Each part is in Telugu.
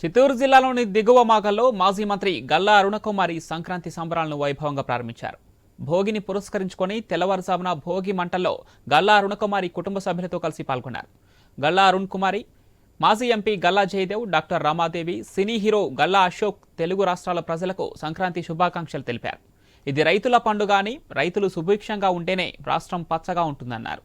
చిత్తూరు జిల్లాలోని దిగువ మాగల్లో మాజీ మంత్రి గల్లా అరుణకుమారి సంక్రాంతి సంబరాలను వైభవంగా ప్రారంభించారు. భోగిని పురస్కరించుకొని తెల్లవారుజామున భోగి మంటల్లో గల్లా అరుణకుమారి కుటుంబ సభ్యులతో కలిసి పాల్గొన్నారు. గల్లా అరుణ్ కుమారి మాజీ MP Galla Jayadev doctor Ramadevi cine hero Galla Ashok Telugu రాష్ట్రాల ప్రజలకు సంక్రాంతి శుభాకాంక్షలు తెలిపారు. ఇది రైతుల పండుగ అని రైతులు సుభిక్షంగా ఉంటేనే రాష్ట్రం పచ్చగా ఉంటుందన్నారు.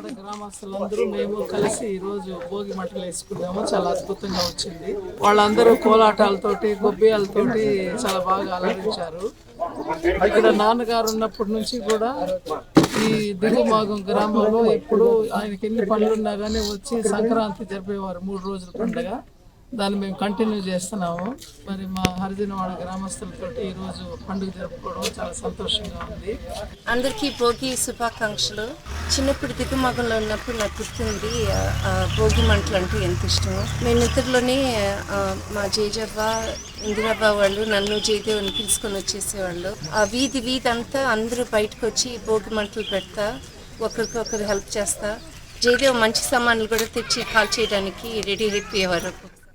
హరిజనవాడ గ్రామస్తులందరూ మేము కలిసి ఈ రోజు భోగి మంటలు వేసుకున్నాము. చాలా అద్భుతంగా వచ్చింది. వాళ్ళందరూ కోలాటాలతోటి గొబ్బియాలతోటి చాలా బాగా అలరించారు ఇక్కడ నాన్నగారు ఉన్నప్పటి నుంచి కూడా ఈ దిగుమాగం గ్రామంలో ఎప్పుడు ఆయనకి ఎన్ని పనులున్నా కానీ వచ్చి సంక్రాంతి జరిపేవారు మూడు రోజుల పండుగ. దాన్ని మేము కంటిన్యూ చేస్తున్నాము. మరి మా హరిజనవాడ గ్రామస్తులతో ఈరోజు పండుగ జరుపుకోవడం చాలా సంతోషంగా ఉంది. అందరికీ భోగి శుభాకాంక్షలు. చిన్నప్పుడు దిగుమగంలో ఉన్నప్పుడు నాకు గుర్తుంది భోగి మంటలు అంటే ఎంత ఇష్టం మేము ఇద్దరులోనే మా జేజవ్వ ఇందిరాబా వాళ్ళు నన్ను జయదేవుని పిలుచుకొని వచ్చేసేవాళ్ళు. ఆ వీధి వీధి అంతా అందరూ బయటకు వచ్చి భోగి మంటలు పెడతా ఒకరికొకరు హెల్ప్ చేస్తా. జయదేవ్ మంచి సామాన్లు కూడా తెచ్చి కాల్ చేయడానికి రెడీ అయిపోయేవారు.